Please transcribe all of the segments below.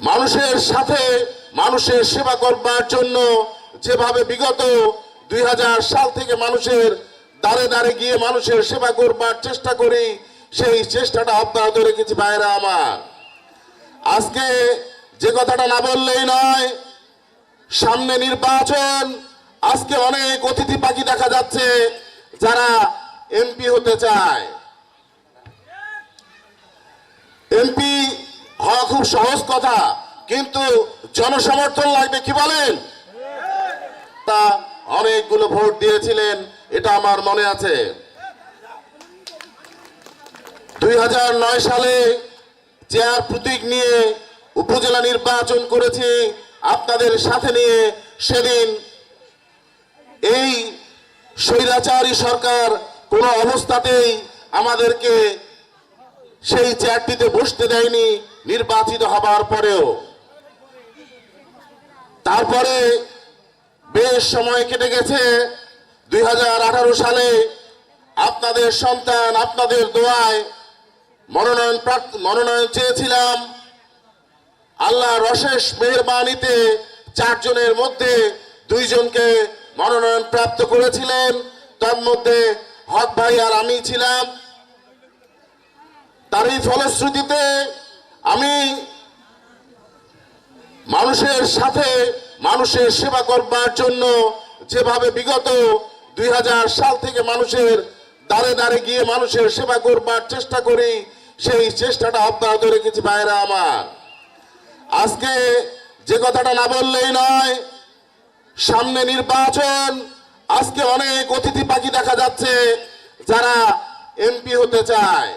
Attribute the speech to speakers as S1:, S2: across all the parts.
S1: মানুষের সাথে মানুষের সেবা করবার জন্য যেভাবে বিগত দুই হাজার সাল থেকে মানুষের দাঁড়ে দাঁড়ে গিয়ে মানুষের সেবা করবার চেষ্টা করি, সেই চেষ্টাটা অব্যাহত রেখেছি ভাইরা আমার। আজকে যে কথাটা না বললেই নয়, সামনে নির্বাচন, আজকে অনেক অতিথি পাখি দেখা যাচ্ছে যারা এমপি হতে চায়। এমপি হওয়া খুব সহজ কথা, কিন্তু জনসমর্থন লাগবে কি বলেন? তা অনেকগুলো ভোট দিয়েছিলেন, এটা আমার মনে আছে। দুই হাজার নয় সালে চেয়ার প্রতীক নিয়ে উপজেলা নির্বাচন করেছি, আপনাদের সাথে নিয়ে সেদিন এই স্বৈরাচারী সরকার কোনো অবস্থাতেই আমাদেরকে সেই চেয়ারটিতে বসতে দেয়নি। নির্বাচিত হবার পরেও। তারপরে বেশ সময় কেটে গেছে। দুই হাজার আঠারো সালে আপনাদের সন্তান, আপনাদের দোয়ায় মনোনয়ন মনোনয়ন চেয়েছিলাম। আল্লাহর অশেষ মেহরবানিতে চারজনের মধ্যে দুইজনকে মনোনয়ন প্রাপ্ত করেছিলেন। তার মধ্যে হক ভাই আর আমি ছিলাম। তারই ফলশ্রুতিতে আমি মানুষের সাথে মানুষের সেবা করবার জন্য যেভাবে বিগত দুই হাজার সাল থেকে মানুষের দাঁড়ে দাঁড়ে গিয়ে মানুষের সেবা করবার চেষ্টা করি, সেই চেষ্টাটা অব্যাহত রেখেছি ভাইরা আমার। আজকে যে কথাটা না বললেই নয়, সামনে নির্বাচন, আজকে অনেক অতিথি পাখি দেখা যাচ্ছে যারা এমপি হতে চায়।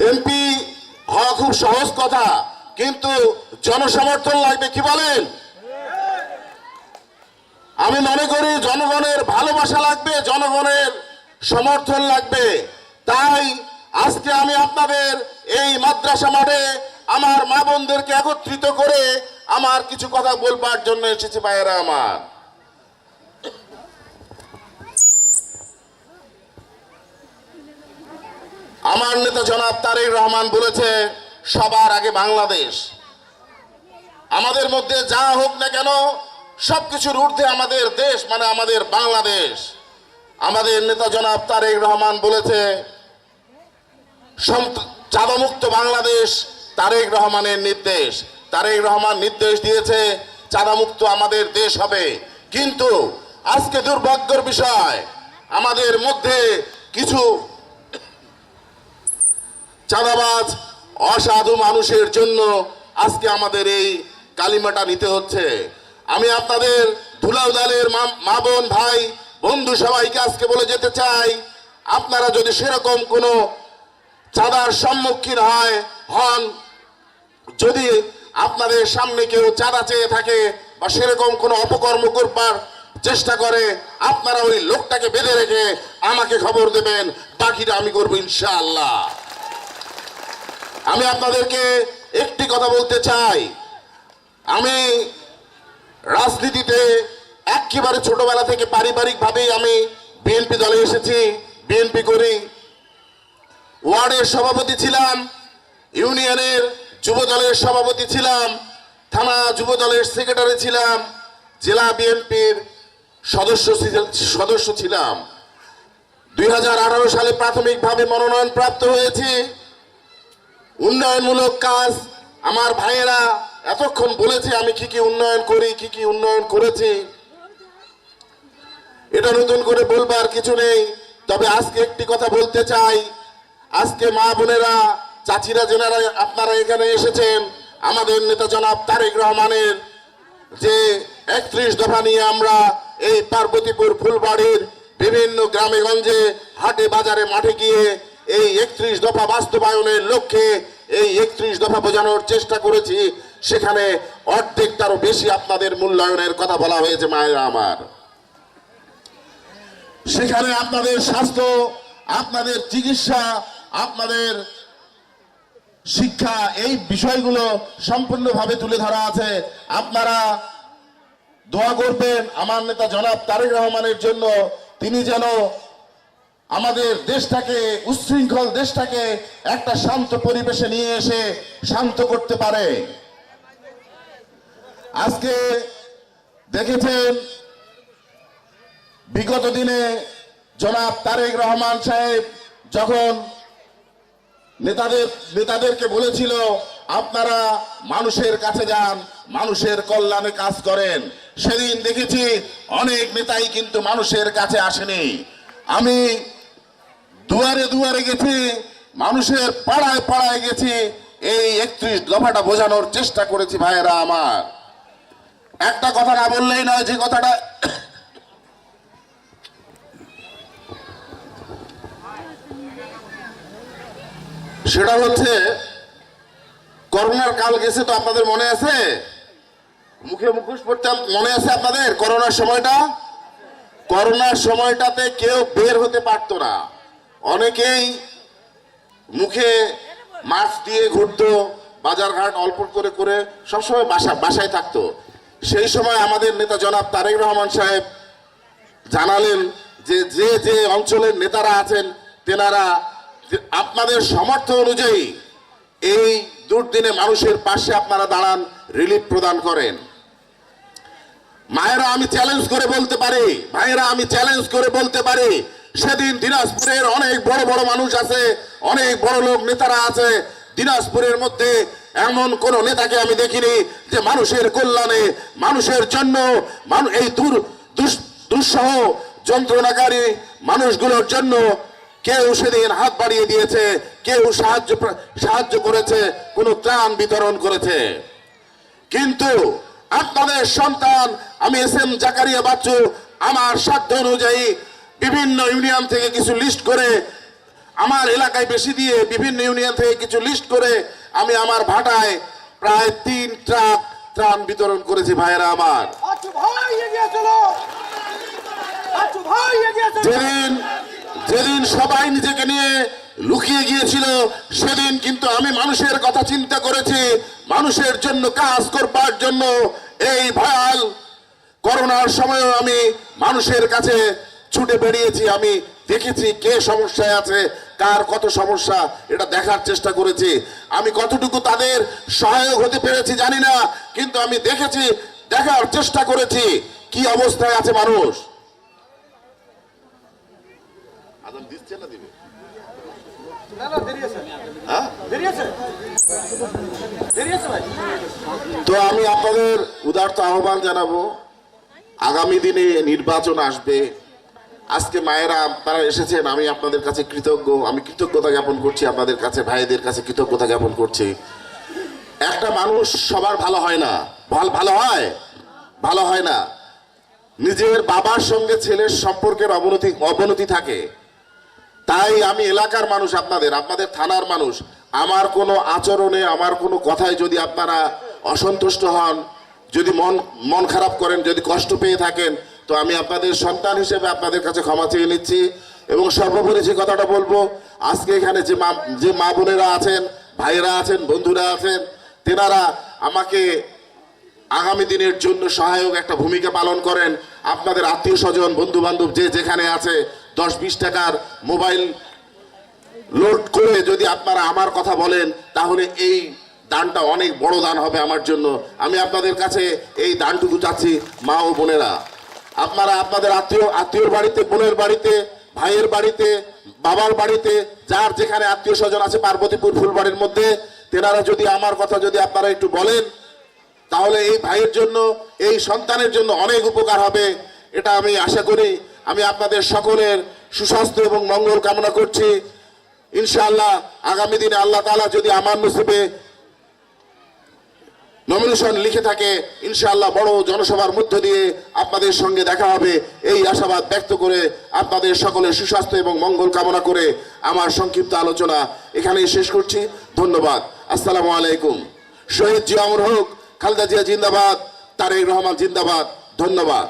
S1: এমপি হওয়া খুব সহজ কথা, কিন্তু জনসমর্থন লাগবে, কি বলেন? আমি মনে করি জনগণের ভালোবাসা লাগবে, জনগণের সমর্থন লাগবে। তাই আজকে আমি আপনাদের এই মাদ্রাসা মাঠে আমার মা বোনদেরকে একত্রিত করে আমার কিছু কথা বলবার জন্য এসেছি ভাইয়েরা আমার। আমার নেতা জনাব তারেক রহমান বলেছে, সবার আগে বাংলাদেশ। আমাদের মধ্যে যা হোক না কেন, সবকিছুর ঊর্ধ্বে আমাদের দেশ মানে আমাদের বাংলাদেশ। আমাদের নেতা জনাব তারেক রহমান বলেছে চাঁদামুক্ত বাংলাদেশ তারেক রহমানের নির্দেশ। তারেক রহমান নির্দেশ দিয়েছে, চাঁদামুক্ত আমাদের দেশ হবে। কিন্তু আজকে দুর্ভাগ্যর বিষয়, আমাদের মধ্যে কিছু চাঁদাবাজ, অসাধু মানুষের জন্য আজকে আমাদের এই কালিমাটা নিতে হচ্ছে। আমি আপনাদের ধুলাউদালের মা- বোন, ভাই, বন্ধু সবাইকে আজকে বলে যেতে চাই, আপনারা যদি সেরকম কোনো চাঁদার সম্মুখীন হয় হন, যদি আপনাদের সামনে কেউ চাঁদা চেয়ে থাকে বা সেরকম কোনো অপকর্ম করবার চেষ্টা করে, আপনারা ওই লোকটাকে বেঁধে রেখে আমাকে খবর দেবেন, বাকিটা আমি করব ইনশাআল্লাহ। আমি আপনাদেরকে একটি কথা বলতে চাই। আমি রাজনীতিতে একেবারে ছোটবেলা থেকে পারিবারিকভাবেই আমি বিএনপি দলে এসেছি বিএনপি করি। ওয়ার্ডের সভাপতি ছিলাম, ইউনিয়নের যুব দলের সভাপতি ছিলাম, থানা যুব দলের সেক্রেটারি ছিলাম, জেলা বিএনপির সদস্য সদস্য ছিলাম। দুই হাজার আঠারো সালে প্রাথমিকভাবে মনোনয়ন প্রাপ্ত হয়েছি। উন্নয়নমূলক কাজ। আমার ভাইয়েরা, এতক্ষণ বলেছে আমি কি কি উন্নয়ন করি, কি কি উন্নয়ন করেছি। এটা নতুন করে বলবার কিছু নেই। তবে আজকে একটি কথা বলতে চাই। আজকে মা বোনেরা, চাচিরা যেনারা আপনারা এখানে এসেছেন। আমাদের নেতা জনাব তারেক রহমানের যে একত্রিশ দফা নিয়ে আমরা এই পার্বতীপুর ফুলবাড়ির বিভিন্ন গ্রামে গঞ্জে হাটে বাজারে মাঠে গিয়ে এই একত্রিশ দফা বাস্তবায়নের লক্ষ্যে এই একত্রিশ দফা বোঝানোর চেষ্টা করেছি। সেখানে অর্ধেক তারও বেশি আপনাদের মূল্যায়নের কথা বলা হয়েছে, মায়েরা আমার। সেখানে আপনাদের স্বাস্থ্য, আপনাদের চিকিৎসা, আপনাদের শিক্ষা, এই বিষয়গুলো সম্পূর্ণভাবে তুলে ধরা আছে। আপনারা দোয়া করবেন আমার নেতা জনাব তারেক রহমানের জন্য। তিনি যেন আমাদের দেশটাকে উচ্ছৃঙ্খল দেশটাকে একটা শান্ত পরিবেশে নিয়ে এসে শান্ত করতে পারে। আজকে দেখেছেন, বিগত দিনে জনাব তারেক রহমান সাহেব যখন নেতাদের, নেতাদেরকে বলেছিল, আপনারা মানুষের কাছে যান, মানুষের কল্যাণে কাজ করেন। সেদিন দেখেছি অনেক নেতাই কিন্তু মানুষের কাছে আসেনি। আমি দুয়ারে দুয়ারে গেছি, মানুষের পাড়ায় পাড়ায় গেছি, এই একত্রিশ দফাটা বোঝানোর চেষ্টা করেছি ভাইয়েরা আমার। একটা কথা না বললেই নয়, যে কথাটা সেটা হচ্ছে, করোনার কাল গেছে তো আপনাদের মনে আছে? মুখে মুখোশ পড়তে মনে আছে আপনাদের করোনার সময়টা? করোনার সময়টাতে কেউ বের হতে পারতো না। অনেকেই মুখে মাছ দিয়ে ঘুরতো, বাজারঘাট অল্প করে করে সবসময় বাসা, বাসায় থাকতো। সেই সময় আমাদের নেতা জনাব তারেক রহমান সাহেব জানালেন যে যে যে অঞ্চলের নেতারা আছেন, তেনারা আপনাদের সামর্থ্য অনুযায়ী এই দুর্দিনে মানুষের পাশে আপনারা দাঁড়ান, রিলিফ প্রদান করেন। মায়েরা, আমি চ্যালেঞ্জ করে বলতে পারি, ভাইয়েরা, আমি চ্যালেঞ্জ করে বলতে পারি সেদিন দিনাজপুরের অনেক বড় বড় মানুষ আছে, অনেক বড় লোক নেতারা আছে। দিনাজপুরের মধ্যে এমন কোন নেতাকে আমি দেখিনি যে মানুষের কল্যাণে, মানুষের জন্য এই দূর দুস- দুঃসহ যন্ত্রণাকারী মানুষগুলোর জন্য কেউ সেদিন হাত বাড়িয়ে দিয়েছে, কেউ সাহায্য সাহায্য করেছে, কোনো ত্রাণ বিতরণ করেছে। কিন্তু আপনাদের সন্তান আমি এস এম জাকারিয়া বাচ্চু, আমার সাধ্য অনুযায়ী বিভিন্ন ইউনিয়ন থেকে কিছু লিস্ট করে আমার এলাকায় বেশি দিয়ে বিভিন্ন ইউনিয়ন থেকে কিছু লিস্ট করে আমি আমার ভাটায় প্রায় তিন ট্রাক ত্রাণ বিতরণ করেছি ভাইয়েরা আমার।
S2: আচ্ছু আচ্ছু
S1: যেদিন যেদিন সবাই নিজেকে নিয়ে লুকিয়ে গিয়েছিল সেদিন কিন্তু আমি মানুষের কথা চিন্তা করেছি মানুষের জন্য কাজ করবার জন্য। এই ভয়াল করোনার সময়ও আমি মানুষের কাছে ছুটে বেরিয়েছি আমি দেখেছি কে সমস্যায় আছে কার কত সমস্যা এটা দেখার চেষ্টা করেছি। আমি কতটুকু তাদের সহায়ক হতে পেরেছি জানি না কিন্তু আমি দেখেছি দেখার চেষ্টা করেছি কি অবস্থায় আছে মানুষ। দিচ্ছে না দিবে হ্যাঁ? তো আমি আপনাদের উদার্ত আহ্বান জানাব আগামী দিনে নির্বাচন আসবে। আজকে মায়েরা তারা এসেছেন, আমি আপনাদের কাছে কৃতজ্ঞ, আমি কৃতজ্ঞতা জ্ঞাপন করছি আপনাদের কাছে, ভাইদের কাছে কৃতজ্ঞতা জ্ঞাপন করছি। একটা মানুষ সবার ভালো হয় না। ভালো ভালো হয়? ভালো হয় না। নিজের বাবার সঙ্গে ছেলের সম্পর্কের অবনতি অবনতি থাকে। তাই আমি এলাকার মানুষ আপনাদের আপনাদের থানার মানুষ। আমার কোনো আচরণে, আমার কোনো কথায় যদি আপনারা অসন্তুষ্ট হন, যদি মন মন খারাপ করেন, যদি কষ্ট পেয়ে থাকেন তো আমি আপনাদের সন্তান হিসেবে আপনাদের কাছে ক্ষমা চেয়ে নিচ্ছি এবং সর্বোপরি যে কথাটা বলব, আজকে এখানে যে মা যে মা বোনেরা আছেন, ভাইয়েরা আছেন, বন্ধুরা আছেন, তেনারা আমাকে আগামী দিনের জন্য সহায়ক একটা ভূমিকা পালন করেন। আপনাদের আত্মীয় স্বজন বন্ধু বান্ধব যে যেখানে আছে, দশ বিশ টাকার মোবাইল লোড করে যদি আপনারা আমার কথা বলেন, তাহলে এই দানটা অনেক বড় দান হবে আমার জন্য। আমি আপনাদের কাছে এই দানটুকু চাচ্ছি মা ও বোনেরা। আপনারা আপনাদের আত্মীয়, আত্মীয়র বাড়িতে, বোনের বাড়িতে, ভাইয়ের বাড়িতে, বাবার বাড়িতে, যার যেখানে আত্মীয় স্বজন আছে, পার্বতীপুর, ফুলবাড়ির মধ্যে, তেনারা যদি আমার কথা যদি আপনারা একটু বলেন, তাহলে এই ভাইয়ের জন্য, এই সন্তানের জন্য অনেক উপকার হবে। এটা আমি আশা করি। আমি আপনাদের সকলের সুস্বাস্থ্য এবং মঙ্গল কামনা করছি। ইনশাআল্লাহ, আগামী দিনে আল্লাহ তাআলা যদি আমার নসিবে নমিনেশন লিখে থাকে, ইনশাআল্লাহ বড় জনসভার মধ্য দিয়ে আপনাদের সঙ্গে দেখা হবে। এই আশাবাদ ব্যক্ত করে আপনাদের সকলের সুস্বাস্থ্য এবং মঙ্গল কামনা করে আমার সংক্ষিপ্ত আলোচনা এখানেই শেষ করছি। ধন্যবাদ। আসসালামু আলাইকুম। শহীদ জিয়া হোক, খালেদা জিয়া জিন্দাবাদ, তারেক রহমান জিন্দাবাদ। ধন্যবাদ।